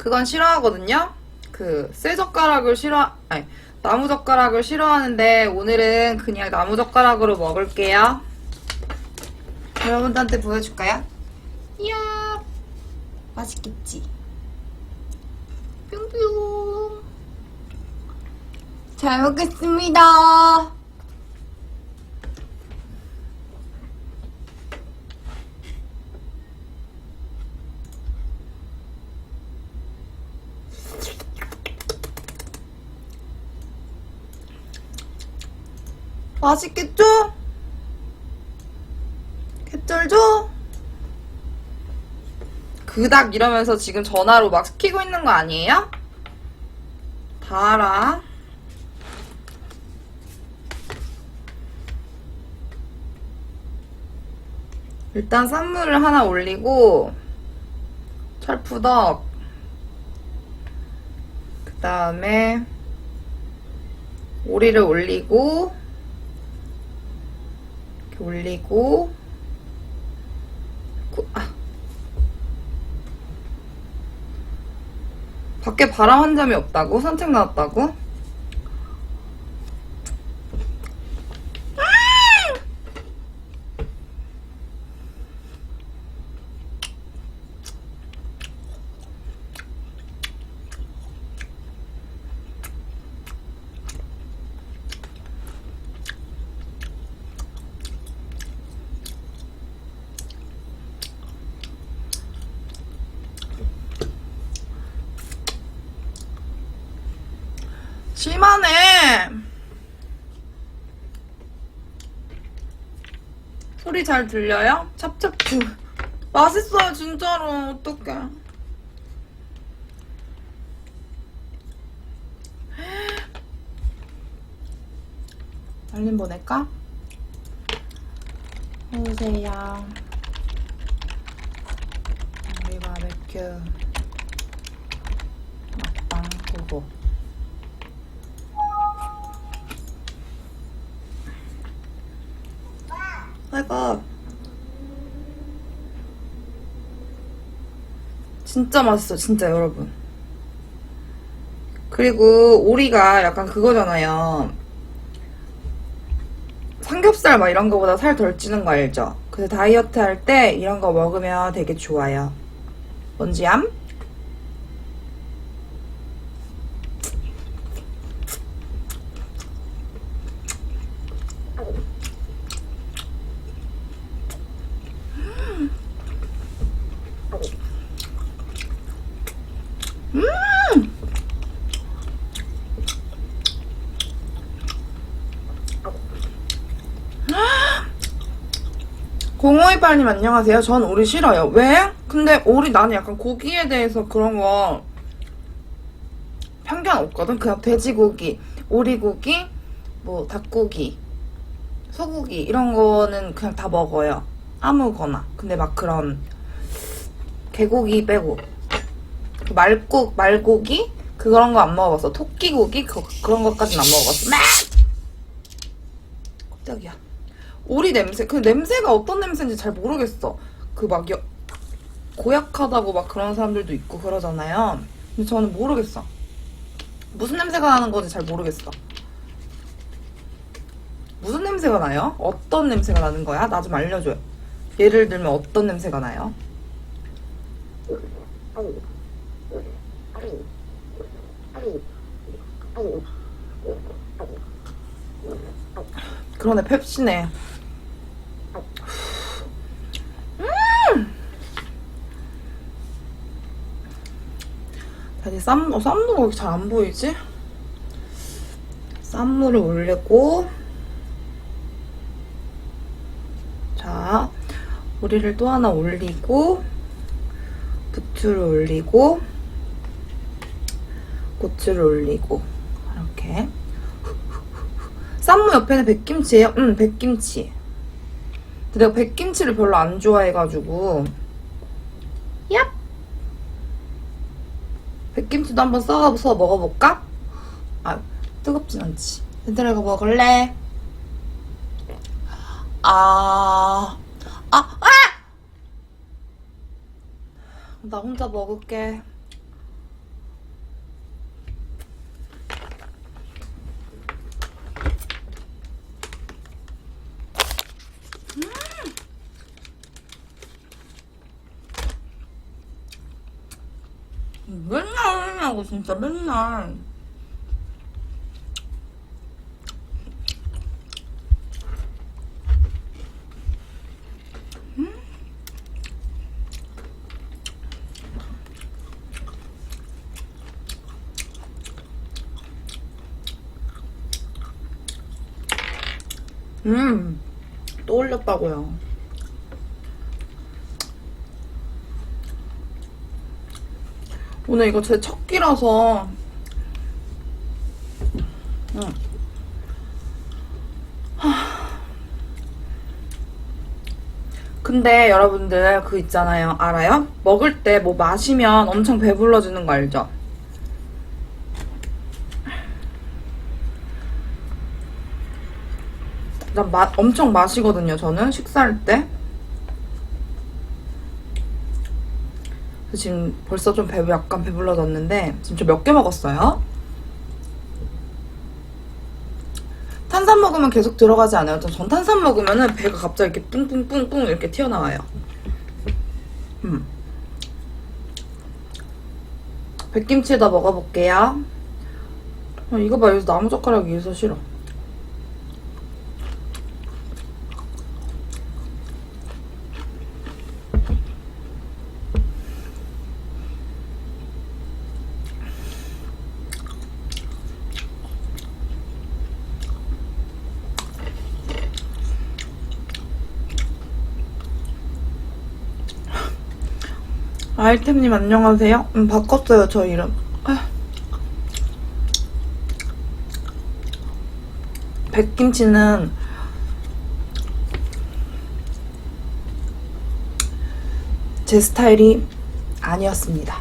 그건 싫어하거든요. 그 쇠젓가락을 싫어 아니 나무 젓가락을 싫어하는데 오늘은 그냥 나무 젓가락으로 먹을게요. 여러분들한테 보여줄까요? 이야 맛있겠지. 뿅뿅. 잘 먹겠습니다. 맛있겠죠? 개쩔죠? 그닥 이러면서 지금 전화로 막 시키고 있는 거 아니에요? 다 알아. 일단 쌈무를 하나 올리고 철푸덕 그 다음에 오리를 올리고 구- 아. 밖에 바람 한 점이 없다고? 산책 나왔다고? 심하네. 소리 잘 들려요? 찹찹추. 맛있어요, 진짜로. 어떡해. 알림 보낼까? 오세요. 우리 바베큐. 먹방 보고. 아이고. 진짜 맛있어, 진짜 여러분. 그리고 오리가 약간 그거잖아요. 삼겹살 막 이런 거보다 살 덜 찌는 거 알죠? 그래서 다이어트 할 때 이런 거 먹으면 되게 좋아요. 뭔지 암? 공호이빨님 안녕하세요. 전 오리 싫어요. 왜? 근데 오리 나는 약간 고기에 대해서 그런 거 편견 없거든. 그냥 돼지고기, 오리고기, 뭐 닭고기, 소고기 이런 거는 그냥 다 먹어요. 아무거나. 근데 막 그런 개고기 빼고 그 말국 말고기 그런 거 안 먹어봤어. 토끼고기 그, 그런 것까지는 안 먹어봤어. 막 깜짝이야. 오리 냄새? 그 냄새가 어떤 냄새인지 잘 모르겠어. 그 막 고약하다고 막 그런 사람들도 있고 그러잖아요. 근데 저는 모르겠어. 무슨 냄새가 나는 건지 잘 모르겠어. 무슨 냄새가 나요? 어떤 냄새가 나는 거야? 나 좀 알려줘요. 예를 들면 어떤 냄새가 나요? 그러네 펩시네 다시 쌈, 어, 쌈무가 왜 이렇게 잘안 보이지? 쌈무를 올리고 자 오리를 또 하나 올리고 부추를 올리고 고추를 올리고 이렇게 쌈무 옆에는 백김치예요? 응 백김치 내가 백김치를 별로 안 좋아해가지고 얍 백김치도 한번 써서 먹어볼까? 아, 뜨겁진 않지. 얘들아, 이거 먹을래? 아, 아, 아! 나 혼자 먹을게. 맨날 흘리냐고 진짜 맨날 음, 또 올렸다고요. 오늘 이거 제 첫 끼라서. 근데 여러분들 그 있잖아요 알아요? 먹을 때 뭐 마시면 엄청 배불러지는 거 알죠? 난 마, 엄청 마시거든요 저는 식사할 때 그래서 지금 벌써 좀 배, 약간 배불러졌는데 지금 저 몇 개 먹었어요? 탄산 먹으면 계속 들어가지 않아요. 전 탄산 먹으면은 배가 갑자기 이렇게 뿡뿡뿡뿡 이렇게 튀어나와요. 음. 백김치에다 먹어볼게요. 아, 이거 봐, 여기서 나무 젓가락이 있어 싫어. 아이템님 안녕하세요. 음, 바꿨어요 저 이름. 아. 백김치는 제 스타일이 아니었습니다.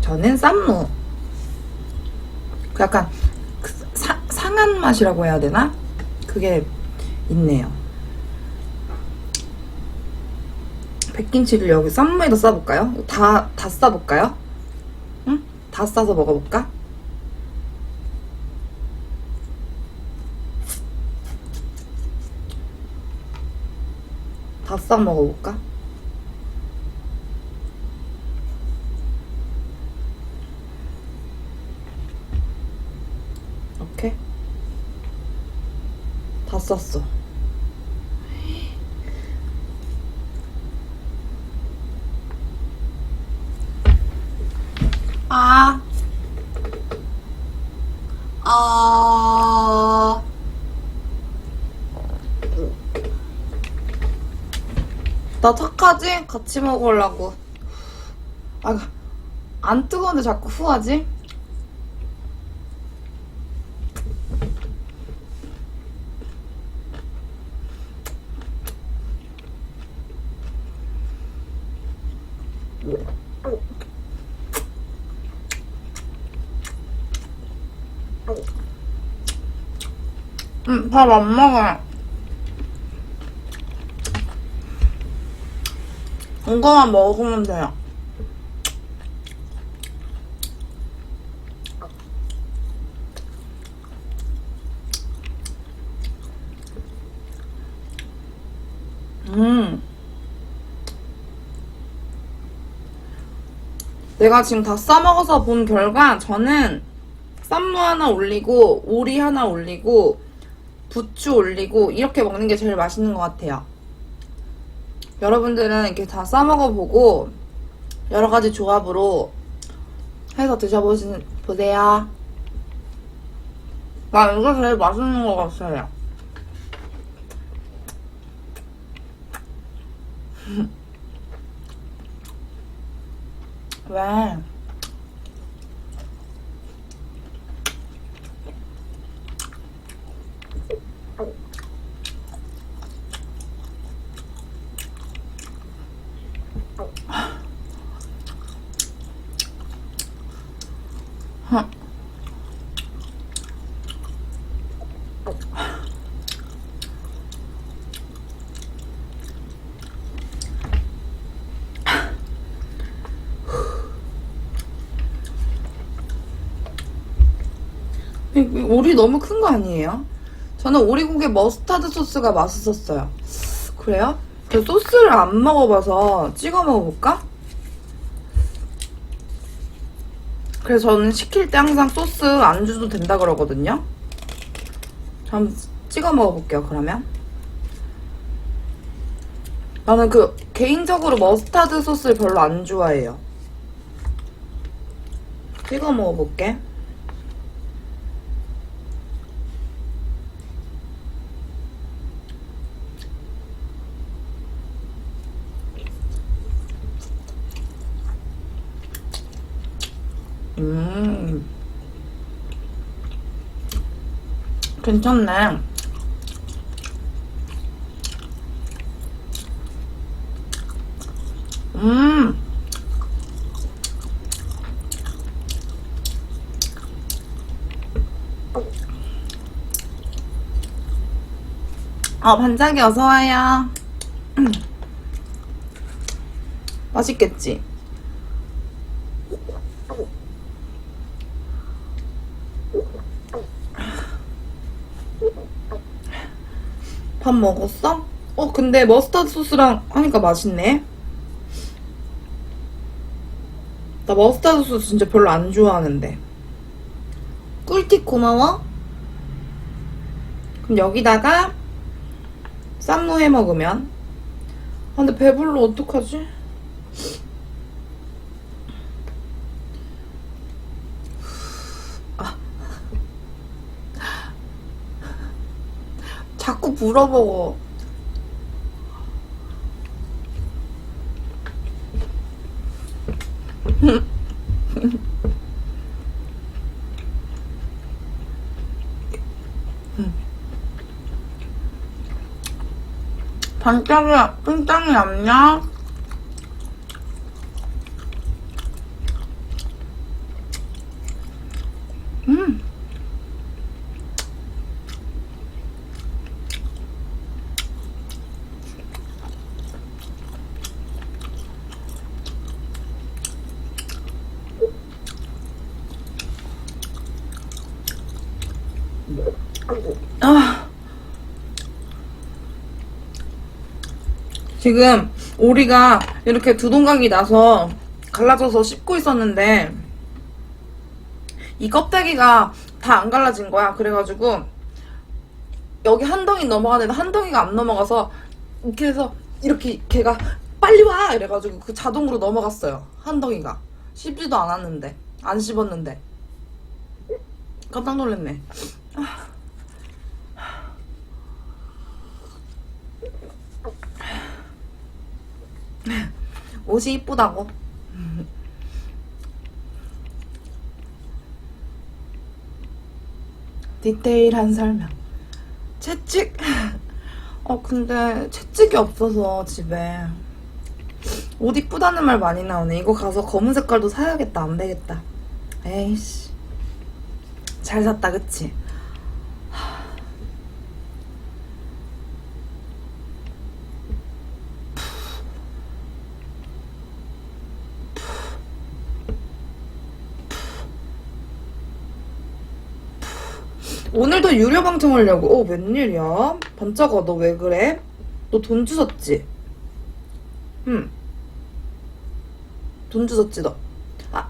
저는 쌈무. 그 약간 상한 맛이라고 해야 되나? 그게 있네요. 백김치를 여기 쌈무에다 싸볼까요? 다, 다 싸볼까요? 응? 다 싸서 먹어볼까? 다 싸 먹어볼까? 오케이. 다 쌌어. 아. 아. 나 착하지? 같이 먹으려고. 아, 안 뜨거운데 자꾸 후하지? 응, 밥안 먹어요. 이거만 먹으면 돼요. 음. 내가 지금 다 싸먹어서 본 결과 저는 쌈무 하나 올리고 오리 하나 올리고 부추 올리고 이렇게 먹는 게 제일 맛있는 것 같아요. 여러분들은 이렇게 다 싸먹어보고 여러 가지 조합으로 해서 드셔보세요. 나 이거 제일 맛있는 것 같아요. 왜? 오리 너무 큰 거 아니에요? 저는 오리국에 머스타드 소스가 맛있었어요. 그래요? 그 소스를 안 먹어봐서 찍어 먹어볼까? 그래서 저는 시킬 때 항상 소스 안 줘도 된다 그러거든요. 저 한번 찍어 먹어볼게요, 그러면. 나는 그, 개인적으로 머스타드 소스를 별로 안 좋아해요. 찍어 먹어볼게. 음. 괜찮네. 음. 어, 반짝이 어서와요. 음. 맛있겠지? 밥 먹었어? 어, 근데 머스타드 소스랑 하니까 맛있네. 나 머스타드 소스 진짜 별로 안 좋아하는데. 꿀팁 고마워. 그럼 여기다가 쌈무 해 먹으면. 아, 근데 배불러 어떡하지? 아. 자꾸 물어보고. 반짝이, 뚱땅이 없냐? 음. 아. 지금 오리가 이렇게 두 동강이 나서 갈라져서 씹고 있었는데 이 껍데기가 다 안 갈라진 거야. 그래가지고 여기 한 덩이 넘어가는데 한 덩이가 안 넘어가서 이렇게 해서 이렇게 걔가 빨리 와 이래가지고 그 자동으로 넘어갔어요. 한 덩이가 씹지도 않았는데 안 씹었는데 깜짝 놀랐네. 옷이 이쁘다고. 디테일한 설명. 채찍. 어, 근데 채찍이 없어서 집에. 옷 이쁘다는 말 많이 나오네. 이거 가서 검은 색깔도 사야겠다. 안 되겠다. 에이씨. 잘 샀다, 그치? 오늘도 유료 방송하려고. 어, 웬일이야? 반짝아, 너 왜 그래? 너 돈 주웠지? 응. 돈 주웠지, 너? 아.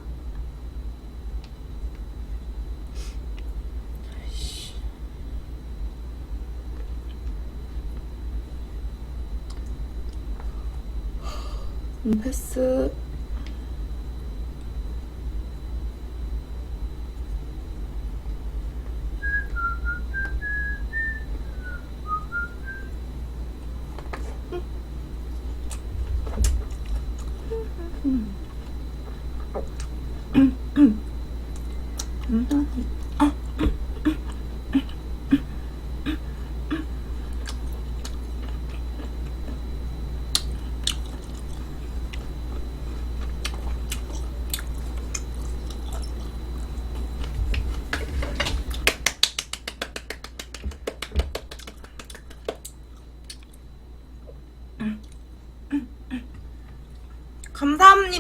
음, 패스.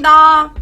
감사합니다.